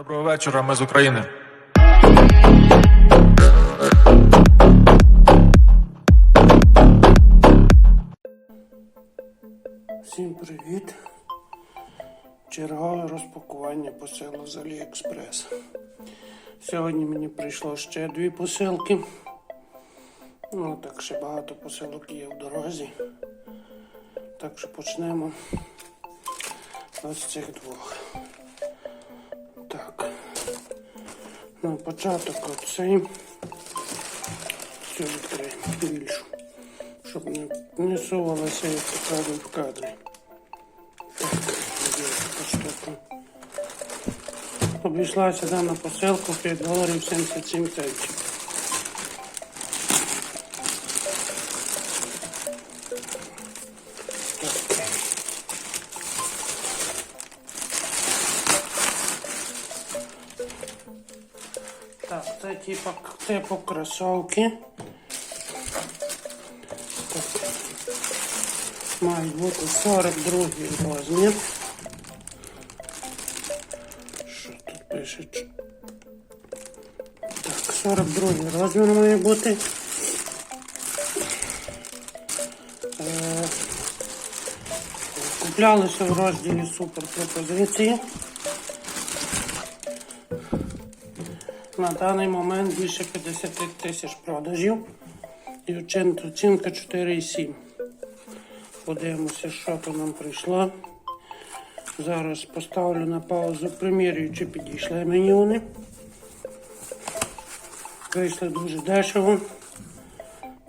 Доброго вечора, ми з України. Всім привіт! Чергове розпакування посилок з Аліекспрес. Сьогодні мені прийшло ще дві посилки. Ну, так ще багато посилок є в дорозі. Так що почнемо з цих двох. На початок оцей. Цю більшу щоб не, не сувалося, як то в кадрі. Так, штука. Обійшлася дана посилка 5 доларів 77 центів. Так, це типа типу кросовки. Так. Мають бути 42 розмір. Що тут пише? Так, 42 розмір має бути. Е, Куплялися в розділі супер пропозиції. На даний момент більше 50 тисяч продажів. І оцінка оцінка 4,7. Подивимося, що то нам прийшло. Зараз поставлю на паузу примірюю, чи підійшли мені вони. Вийшли дуже дешево.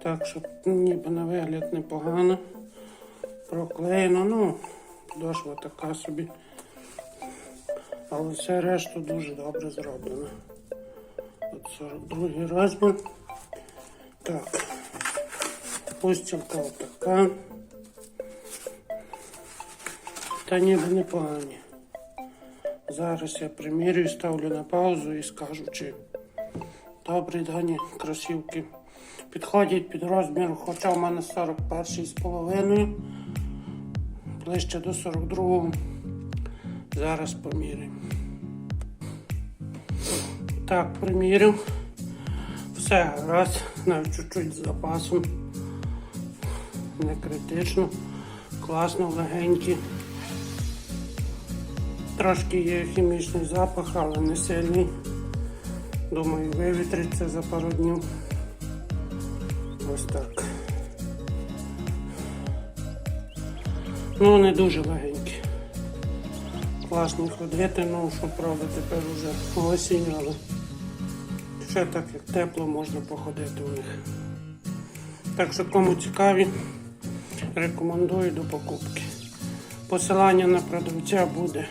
Так що ніби на вигляд непогано. Проклеєно, ну, підошва така собі. Але все решту дуже добре зроблено. От 42 розмір. Так. Постілка отака. Та ніби непогані. Зараз я примірюю, ставлю на паузу і скажу, чи добрі дані кросівки підходять під розмір, хоча в мене 41 з половиною, ближче до 42. Зараз поміряємо. Так, приміряв. Все гаразд, навіть чуть-чуть з запасом. Не критично. Класно, легенькі. Трошки є хімічний запах, але не сильний. Думаю, вивітриться за пару днів. Ось так. Ну, не дуже легенькі. Класно ходити, ну що правда тепер вже осінь, але ще так як тепло можна походити у них. Так що кому цікаві, рекомендую до покупки. Посилання на продавця буде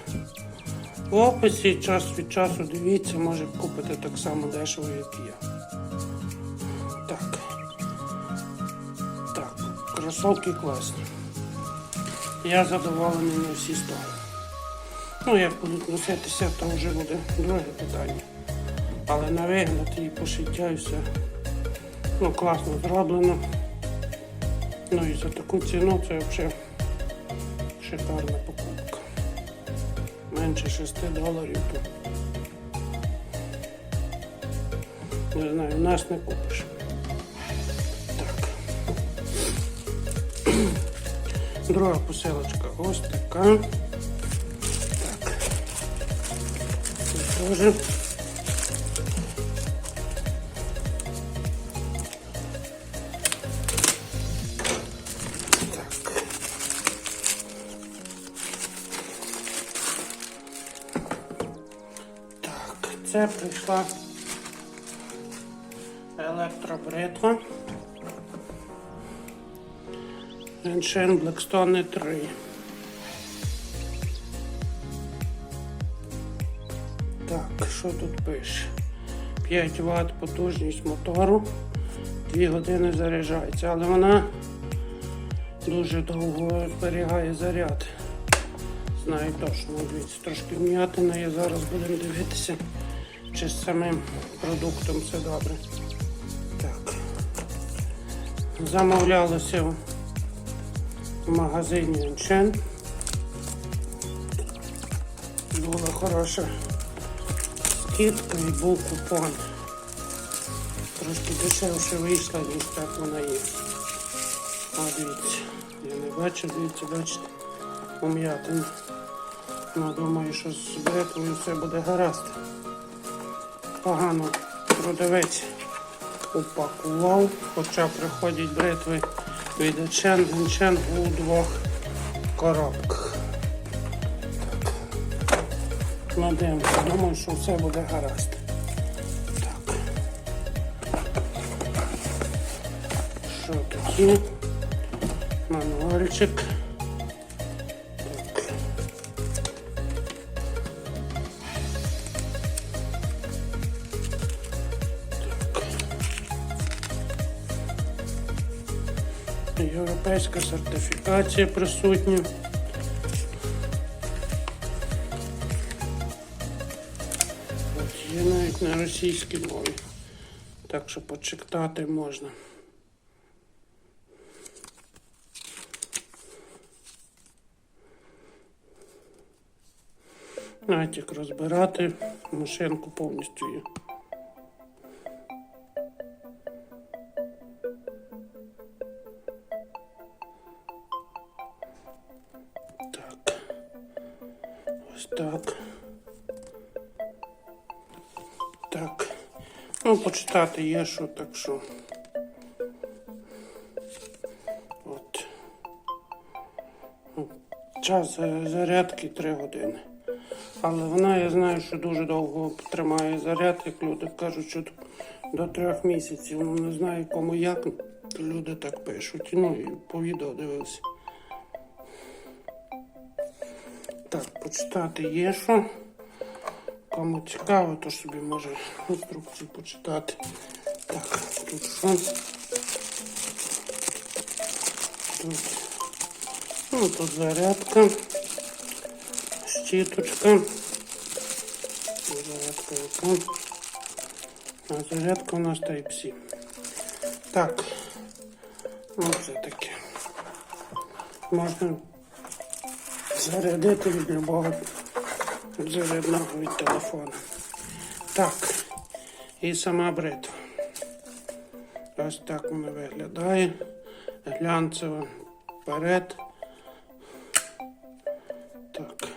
в описі. Час від часу дивіться, може купити так само дешево, як я. Так. Так, кросовки класні. Я задоволений на всі сторони. Ну, як будуть носитися, то вже буде друге питання. Але на вигляд і пошиття і все. Ну, класно зроблено. Ну і за таку ціну це взагалі шикарна покупка. Менше 6 доларів тут. Не знаю, нас не купиш. Так. Друга посилочка ось така. Так. Це. Це прийшла електробритва. Геншен Blackstone 3. Так, що тут пише? 5 Вт потужність мотору. 2 години заряджається, але вона дуже довго зберігає заряд. Знаю точно, дивіться, трошки вм'ятина, я зараз будемо дивитися, чи з самим продуктом все добре. Так. Замовлялося в магазині Енчен. Була хороша скидка і був купон. Трошки дешевше вийшла, ніж так вона є. А дивіться, я не бачу, дивіться, бачите, ум'ятина. Ну, думаю, що з бритвою все буде гаразд. Погано продавець упакував, хоча приходять бритви від Ечен, Генчен у двох коробках. Ну, дивимося, думаю, що все буде гаразд. Так. Що є? Мануальчик. Європейська сертифікація присутня. От є навіть на російській мові. Так що почитати можна. Навіть розбирати машинку повністю є. Так. Так. Ну, почитати є що, так що. От. Ну, Час зарядки 3 години. Але вона, я знаю, що дуже довго тримає заряд, як люди кажуть, що до трьох місяців. Ну, не знаю кому як, люди так пишуть. Ну і по відео дивився. Почитати є що. Кому цікаво, то собі може інструкцію почитати. Так, тут що? Тут, ну, тут зарядка, щіточка. Зарядка яка. А зарядка у нас Type-C. Так, ну це таке. Можна зарядити від любого зарядного від телефону. Так, і сама бритва. Ось так вона виглядає. Глянцева вперед. Так.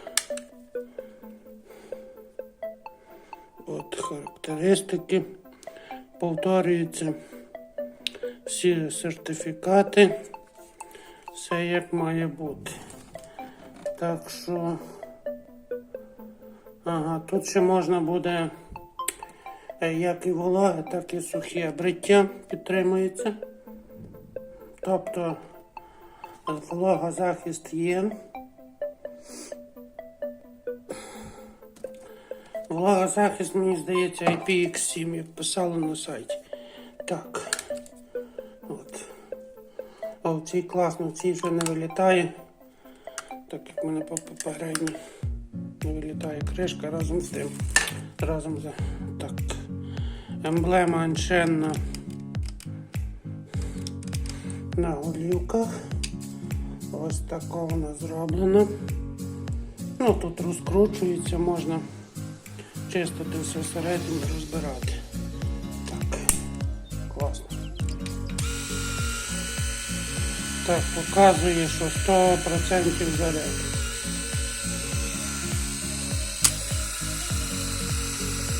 От характеристики повторюються. Всі сертифікати. Все як має бути. Так що. Ага, тут ще можна буде е, як і вологе, так і сухе бриття підтримується. Тобто вологозахист є. Вологозахист, мені здається, IPX7, як писали на сайті. Так. От. О, цій класно, цій вже не вилітає. Так як в мене по попередній не вилітає кришка разом з тим. Разом з так. Емблема аншен на, голівках. Ось тако вона зроблена. Ну тут розкручується, можна чистити все всередині, розбирати. Так, показує, що 100% заряд.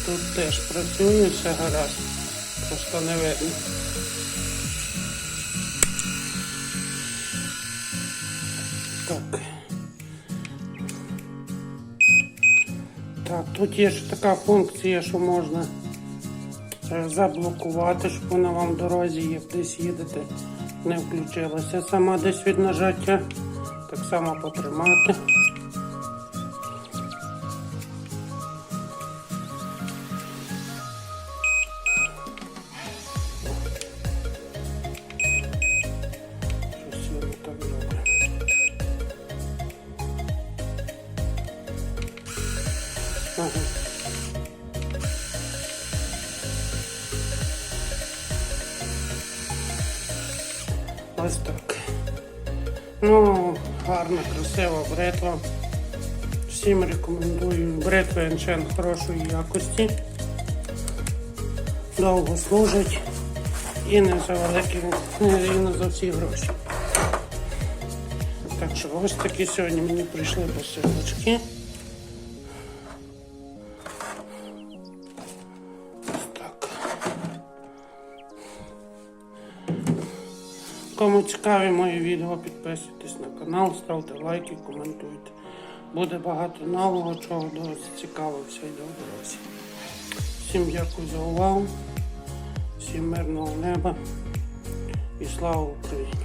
Тут теж працює, все гаразд. Просто не видно. Так. Так, тут є ще така функція, що можна заблокувати, щоб вона вам в дорозі, як десь їдете, не включилася. Сама десь від нажаття. Так само потримати. Гарна, красива бритва. Всім рекомендую бритви Еншен хорошої якості. Довго служить і не за великі, і не за всі гроші. Так що ось такі сьогодні мені прийшли посилочки. Кому цікаві мої відео, підписуйтесь на канал, ставте лайки, коментуйте. Буде багато нового, чого цікаво все йде дорозі. Всім дякую за увагу, всім мирного неба і слава Україні!